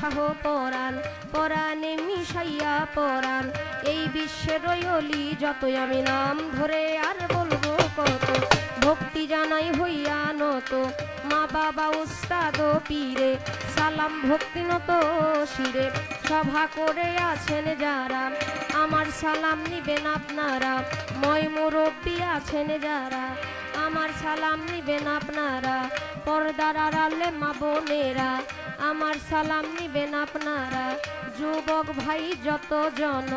শাহ পরাণ, পরাণে মিশাইয়া পরাণ। এই বিশ্বের রয়লি যতই আমি নাম ধরে, আর বলব কত। ভক্তি জানাই হইয়া নত, মা বাবা উস্তাদ পীরে। সালাম ভক্তি নত শিরে, সভা করে আছেন যারা। আমার সালাম নিবেন আপনারা, ময় মুরব্বী আছেন যারা। আমার সালাম নিবেন আপনারা, পর্দার আড়ালে মা বোনেরা। আমার সালাম নিবেন আপনারা, যুবক ভাই যত জন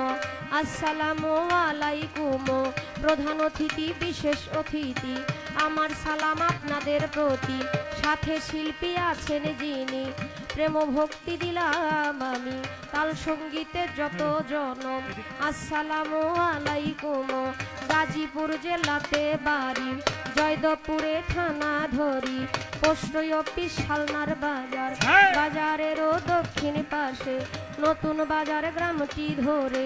আসসালামু আলাইকুম, প্রধান অতিথি, বিশেষ অতিথি। আমার সালাম আপনাদের প্রতি, সাথে শিল্পী আছেন যিনি। প্রেম ভক্তি দিলাম আমি, তাল সঙ্গীতের যত জন আসসালামু আলাইকুম, গাজীপুর জেলাতে বাড়ি। জয়দপুরে থানা ধরি পোস্ট অফিস শালনার বাজার। বাজারেরও দক্ষিণ পাশে নতুন বাজার গ্রামটি ধরে।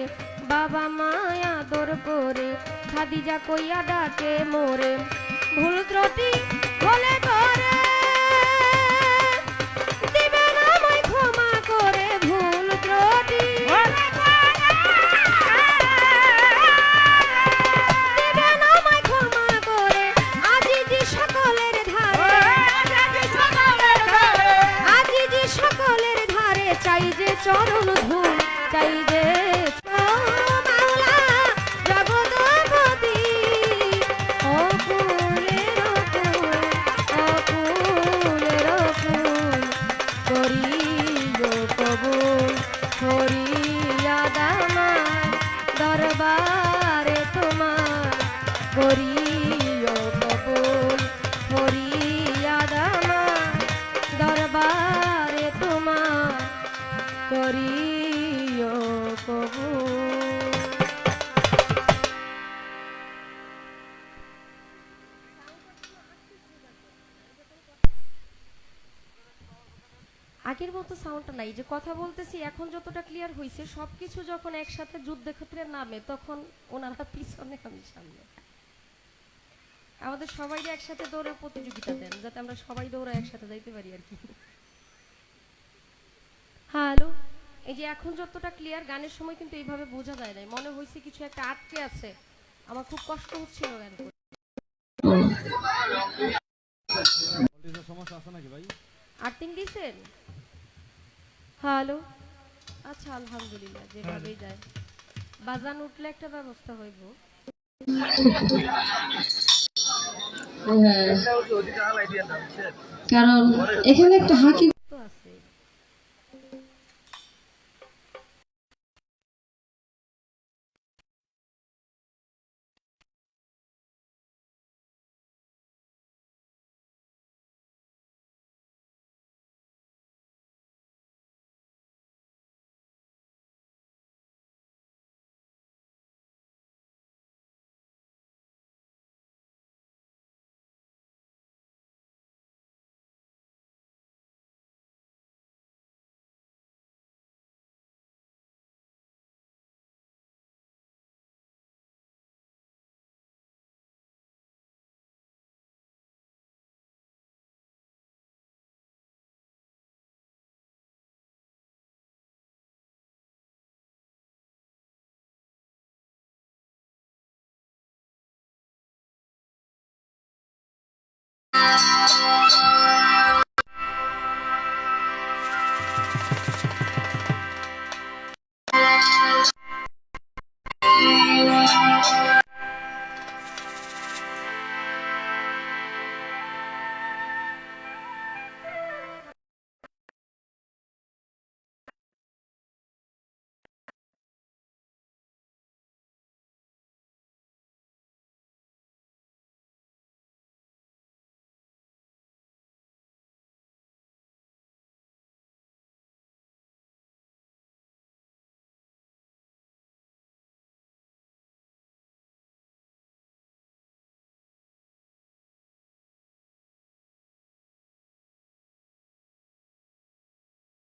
বাবা মায়া দর করে খাদিজা কইয়া ডাকে মোরে। ভুল ত্রুটি হলে আগের মতো সাউন্ডটা নাই, যে কথা বলতেছি, এখন যতটা ক্লিয়ার হয়েছে সবকিছু যখন একসাথে যুদ্ধক্ষেত্রে নামে, তখন ওনারা পিছনে আমি সামনে। আমাদের সবাই একসাথে দৌড়ের প্রতিযোগিতা দেন, যাতে আমরা সবাই দৌড়া একসাথে যাইতে পারি আর কি হ্যালো এই যে এখন যতটা ক্লিয়ার গানের সময় কিন্তু এইভাবে বোঝা যায় না মনে হয়েছে কিছু একটা আটকে আছে। আমার খুব কষ্ট হচ্ছিল গান করতে। ভোল্টেজের সমস্যা আছে নাকি ভাই? আর্থিং দিছেন? হ্যালো? আচ্ছা আলহামদুলিল্লাহ যেভাবেই যায়। বাজান উঠলে একটা ব্যবস্থা হইব। হ্যাঁ। কারণ এখানে একটা হাকি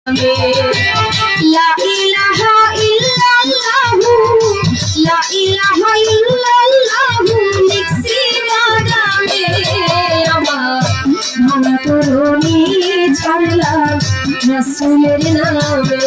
লা ইলাহা ইল্লাল্লাহু লা ইলাহা ইল্লাল্লাহু লিখছি বাগানে আমার মন তরুণী ঝরলাম রসুলের নামে।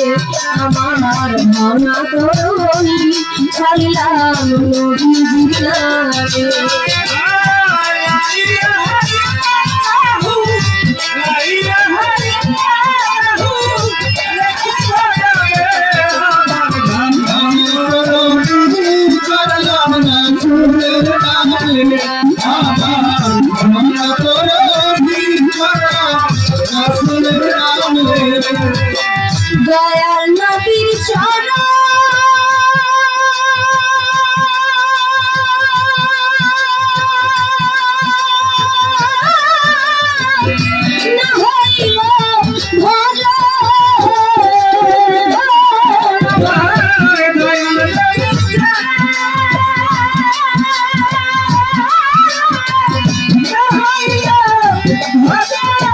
Yeah!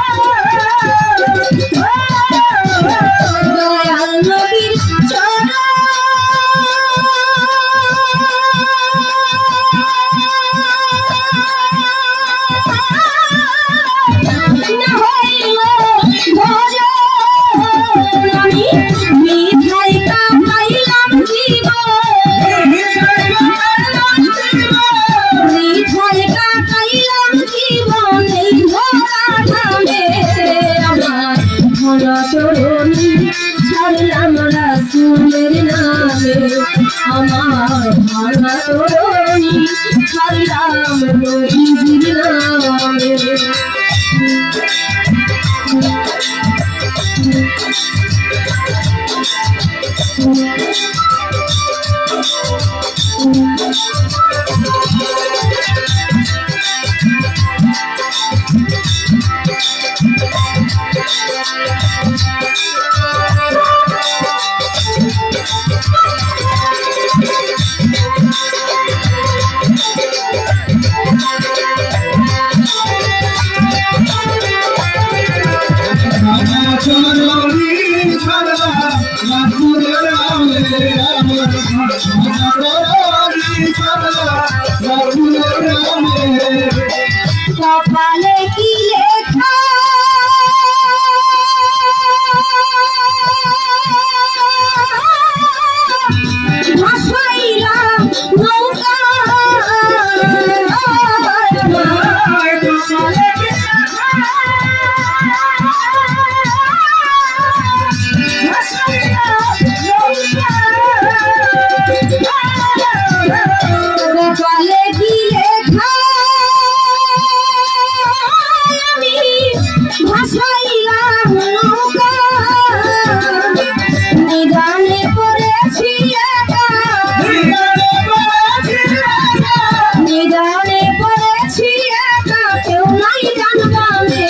ভাসাইলাম নৌকা। নিধানে কেউ নাই গান গানে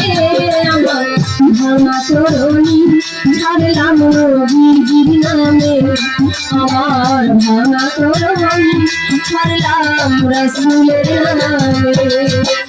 আমার। ভাঙা তরণী, ঝাড়লাম আমার ভাঙা তরণী, ঝাড়লাম রসুলের নামে।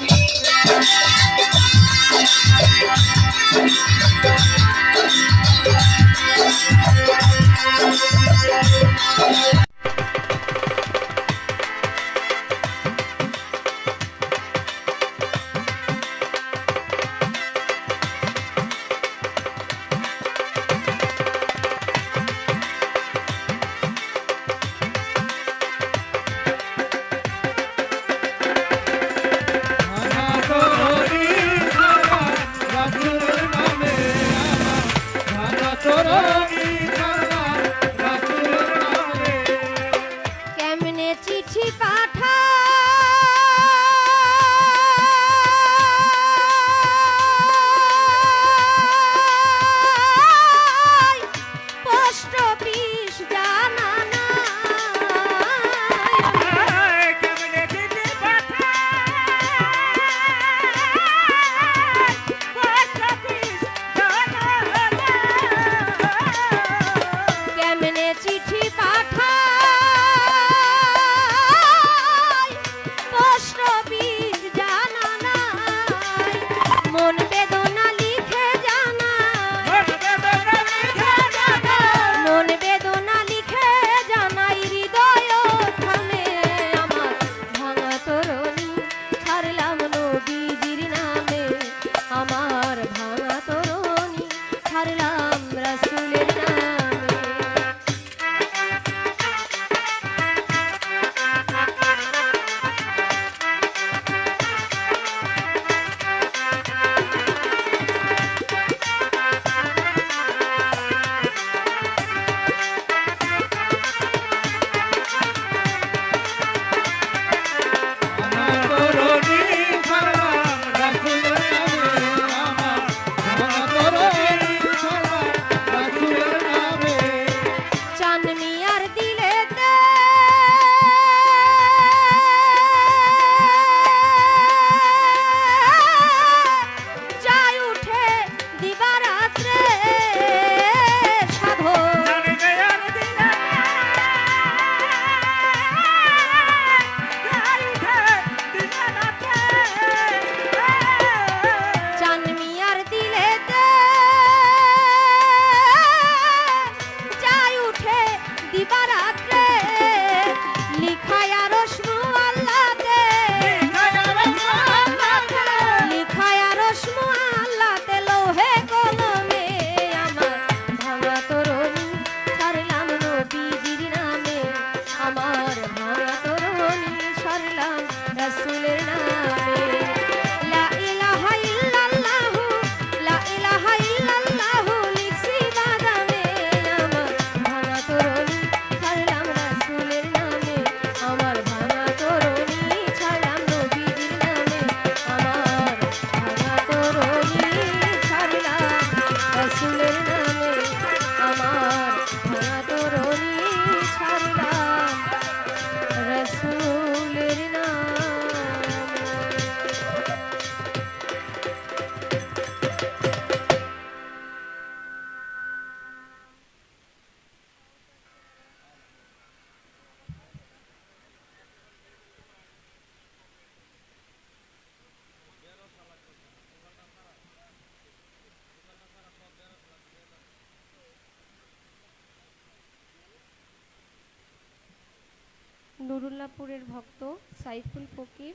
নুরুল্লাপুরের ভক্ত সাইফুল ফকির।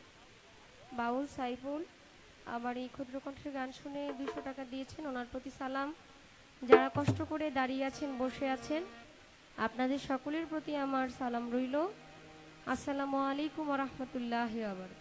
বাউল সাইফুল, আবার এই ক্ষুদ্র কণ্ঠের গান শুনে দুশো টাকা দিয়েছেন ওনার প্রতি সালাম। যারা কষ্ট করে দাঁড়িয়ে আছেন, বসে আছেন, আপনাদের সকলের প্রতি আমার সালাম রইল। আসসালামু আলাইকুম রহমতুল্লাহ আবার